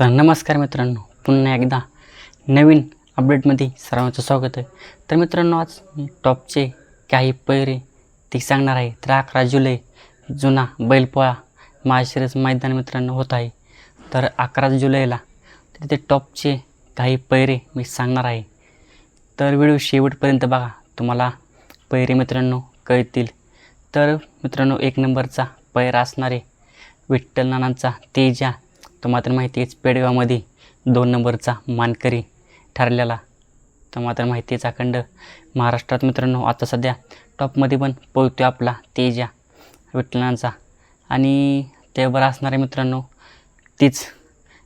तर नमस्कार मित्रांनो पुन्हा एकदा नवीन अपडेटमध्ये सर्वांचं स्वागत आहे. तर मित्रांनो आज मी टॉपचे काही पैरे ते सांगणार आहे. तर अकरा जुलै जुना बैलपोळा माळशिरस मैदान मित्रांनो होत आहे. तर अकरा जुलैला तिथे टॉपचे काही पैरे मी सांगणार आहे. तर व्हिडिओ शेवटपर्यंत बघा तुम्हाला पैरे मित्रांनो कळतील. तर मित्रांनो एक नंबरचा पैरा असणारे विठ्ठल नानांचा तेजा तर माहिती आहेच पेडगावमध्ये दोन नंबरचा मानकरी ठरलेला. तुम्हाला तर माहिती आहेच अखंड. महाराष्ट्रात मित्रांनो आता सध्या टॉपमध्ये पण पोहतो आपला तेजा विठ्ठलांचा. आणि त्याबरोबर असणारे मित्रांनो तीच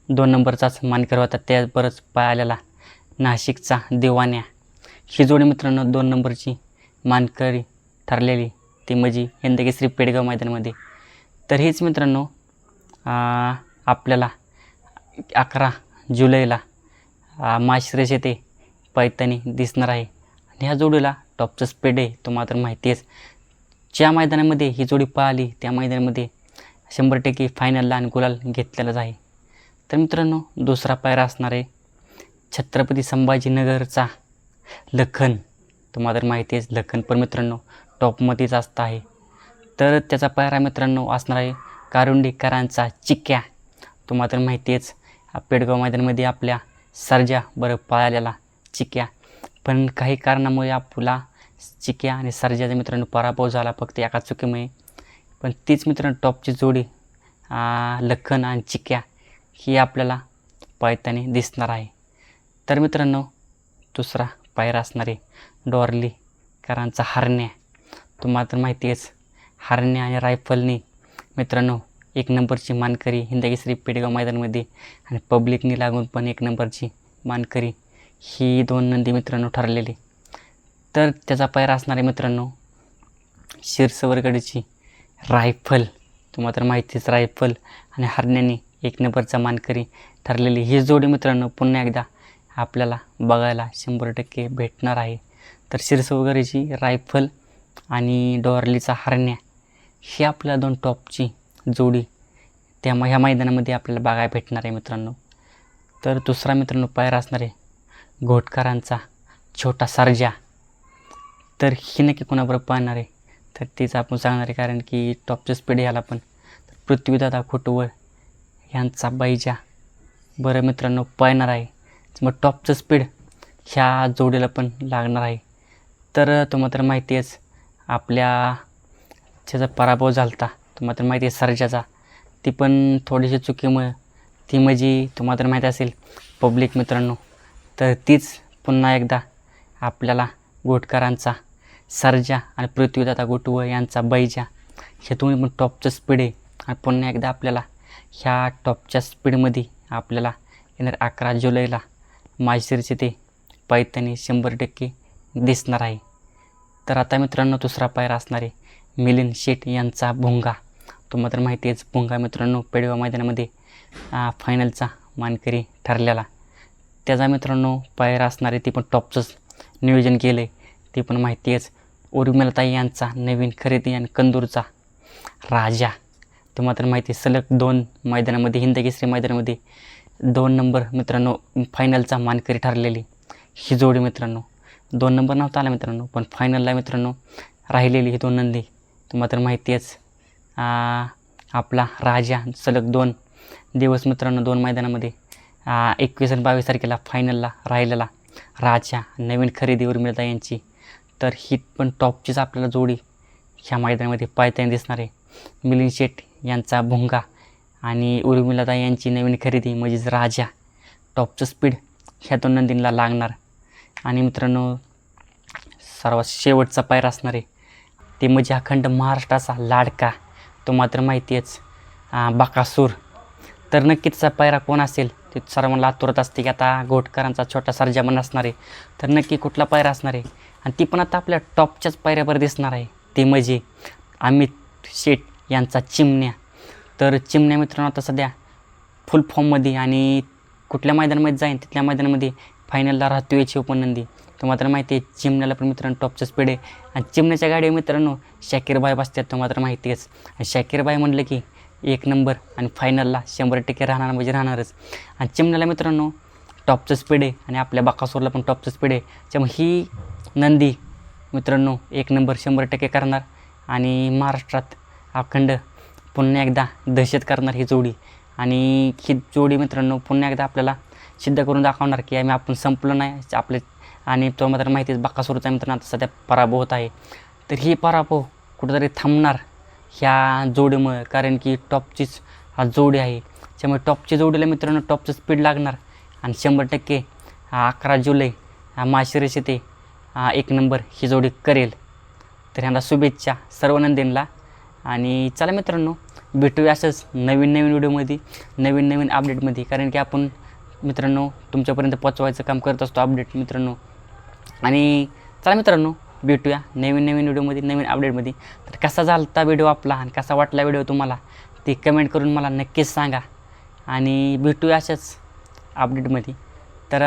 दोन नंबरचाच मानकरी होता. त्याबरोबरच पाळलेला नाशिकचा देवान्या ही जोडी मित्रांनो दोन नंबरची मानकरी ठरलेली. ती म्हणजे हिंदकेसरी पेडगाव मैदानामध्ये. तर हेच मित्रांनो आपल्याला अकरा जुलैला आ, येथे पैतानी दिसणार आहे. आणि ह्या जोडीला टॉपचं स्पीड आहे तुम्हाला मात्र माहिती आहेच. ज्या मैदानामध्ये ही जोडी पाहिली त्या मैदानामध्ये शंभर टक्के फायनलला आणि गुलाल घेतलेलाच आहे. तर मित्रांनो दुसरा पायरा असणार आहे छत्रपती संभाजीनगरचा लखन. तुम्हाला मात्र माहिती आहेच लखन पण मित्रांनो टॉपमध्येच असता आहे. तर त्याचा पायरा मित्रांनो असणार आहे कारुंडीकरांचा चिक्या. तुम्हाला तर माहिती आहेच पेडगाव मैदानामध्ये आपल्या सर्जा बरं पळालेला चिक्या. पण काही कारणामुळे आपला चिक्या आणि सर्जाचा मित्रांनो पराभव झाला फक्त एका चुकीमुळे. पण तीच मित्रांनो टॉपची जोडी लखन आणि चिक्या ही आपल्याला पळताना दिसणार आहे. तर मित्रांनो दुसरा पायरा असणारे डॉर्लीकरांचा हरण्या. तुम्हाला तर माहिती आहेच हरण्या आणि रायफलनी मित्रांनो एक नंबरची मानकरी हिंदकेसरी पेडगाव मैदानमध्ये आणि पब्लिकनी लागून पण एक नंबरची मानकरी ही दोन नंदी मित्रांनो ठरलेली. तर त्याचा पायरा असणारे मित्रांनो शिरसवरगडची रायफल तुम्हाला तर माहितीच रायफल आणि हरण्याने एक नंबरचा मानकरी ठरलेली. ही जोडी मित्रांनो पुन्हा एकदा आपल्याला बघायला शंभर टक्के भेटणार आहे. तर शिरसवगरीची रायफल आणि डोरलीचा हरण्या ही आपल्या दोन टॉपची जोडी. त्या ह्या मैदानामध्ये आपल्याला बघायला भेटणार आहे मित्रांनो. तर दुसरा मित्रांनो पायर असणार आहे घोटकरांचा छोटा सर्जा. तर ही नक्की कोणाबरोबर पाहणार आहे? तर तेच आपण सांगणार आहे कारण की टॉपचं स्पीड याला पण. तर पृथ्वीदादा खोटवळ यांचा बैजा. बरं मित्रांनो पाहणार आहे. मग टॉपचं स्पीड ह्या जोडीला पण लागणार आहे. तर तुम्हाला तर माहिती आहेच आपल्या त्याचा पराभव झाला होता तुम्हाला तर माहिती आहे सर्जाचा. ती पण थोडीशी चुकीमुळे. ती म्हणजे तुम्हाला तर माहिती असेल पब्लिक मित्रांनो. तर तीच पुन्हा एकदा आपल्याला गोटकरांचा सर्जा आणि पृथ्वीदाता गोटुव यांचा बैजा. हे दोन्ही पण टॉपचं स्पीड आहे. आणि पुन्हा एकदा आपल्याला ह्या टॉपच्या स्पीडमध्ये आपल्याला येणार अकरा जुलैला माशिरचे ते पैतानी शंभर टक्के दिसणार आहे. तर आता मित्रांनो दुसरा पायरा असणारे मिलिन मिलिंद यांचा भुंगा. तुम्हाला तर माहिती आहेच भुंगा मित्रांनो पेडगाव मैदानामध्ये फायनलचा मानकरी ठरलेला. त्याचा मित्रांनो पायर असणारे ते पण टॉपचंच नियोजन केलं आहे ते पण माहिती आहेच. उर्मिलताई यांचा नवीन खरेदी आणि कंदूरचा राजा. तुम्हाला तर माहिती आहे सलग दोन मैदानामध्ये हिंदकेसरी मैदानामध्ये दोन नंबर मित्रांनो फायनलचा मानकरी ठरलेली ही जोडी मित्रांनो. दोन नंबर नव्हता आला मित्रांनो पण फायनलला मित्रांनो राहिलेली ही दोन नंदी. तुम्हाला तर माहिती आहेच. आपला राजा सलग दोन दिवस मित्रांनो दोन मैदानामध्ये. एकवीस आणि बावीस तारखेला फायनलला राहिलेला राजा नवीन खरेदी मिळता यांची. तर ही पण टॉपचीच आपल्याला जोडी ह्या मैदानामध्ये पायताना दिसणार आहे. मिलिंद शेठ यांचा भुंगा आणि उर्मिलाता यांची नवीन खरेदी म्हणजेच राजा टॉपचं स्पीड ह्या दोन नंदींना लागणार. आणि मित्रांनो सर्वात शेवटचा पायरा असणार आहे. ते म्हणजे अखंड महाराष्ट्राचा लाडका तो मात्र माहिती आहेच बाकासूर. तर नक्कीच पायरा कोण असेल? ते सर्वांना आतुरत असते की आता घोटकरांचा छोटा सर्जा पण असणार आहे. तर नक्की कुठला पायरा असणार आहे? आणि ती पण आता आपल्या टॉपच्याच पायऱ्यावर दिसणार आहे. ते म्हणजे अमित शेठ यांचा चिमण्या. तर चिमण्या मित्रांनो आता सध्या फुल फॉर्ममध्ये आणि कुठल्या मैदानामध्ये जाईन तिथल्या मैदानामध्ये फायनलला राहतो याची उपनंदी तुम्हाला मात्र माहिती आहे चिमण्याला पण मित्रांनो टॉपचं स्पीड आहे. आणि चिमण्याच्या गाडीवर मित्रांनो शाकीरबाई बसतात तो मात्र माहिती आहेच. आणि शाकीरबाई म्हणलं की एक नंबर आणि फायनलला शंभर टक्के राहणार म्हणजे राहणारच. आणि चिमण्याला मित्रांनो टॉपचं स्पीड आहे आणि आपल्या बाकासूरला पण टॉपचं स्पीड आहे. त्यामुळे ही नंदी मित्रांनो एक नंबर शंभर टक्के करणार. आणि महाराष्ट्रात अखंड पुन्हा एकदा दहशत करणार ही जोडी. आणि ही जोडी मित्रांनो पुन्हा एकदा आपल्याला सिद्ध करून दाखवणार की आम्ही आपण संपलो नाही आपले आणि तो मात्र माहितीच सुरूचा मित्रांनो. आता सध्या पराभव होत आहे. तर ही पराभव कुठंतरी थांबणार ह्या जोडीमुळे कारण की टॉपचीच हा जोडी आहे. त्यामुळे टॉपची जोडीला मित्रांनो टॉपचं स्पीड लागणार. आणि शंभर टक्के अकरा जुलै हा माशिरस येथे एक नंबर ही जोडी करेल. तर ह्यांना शुभेच्छा सर्व नंदींना आणि चला मित्रांनो भेटूया असंच नवीन नवीन व्हिडिओमध्ये नवीन नवीन अपडेटमध्ये कारण की आपण मित्रांनो तुमच्यापर्यंत पोचवायचं काम करत असतो अपडेट मित्रांनो. आणि चला मित्रांनो भेटूया नवीन नवीन व्हिडिओमध्ये नवीन अपडेटमध्ये तर कसा झाला व्हिडिओ आपला आणि कसा वाटला व्हिडिओ तुम्हाला ते कमेंट करून मला नक्कीच सांगा. आणि भेटूया अशाच अपडेटमध्ये तर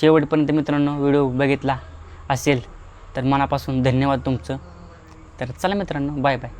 शेवटपर्यंत मित्रांनो व्हिडिओ बघितला असेल तर मनापासून धन्यवाद तुमचं. तर चला मित्रांनो बाय बाय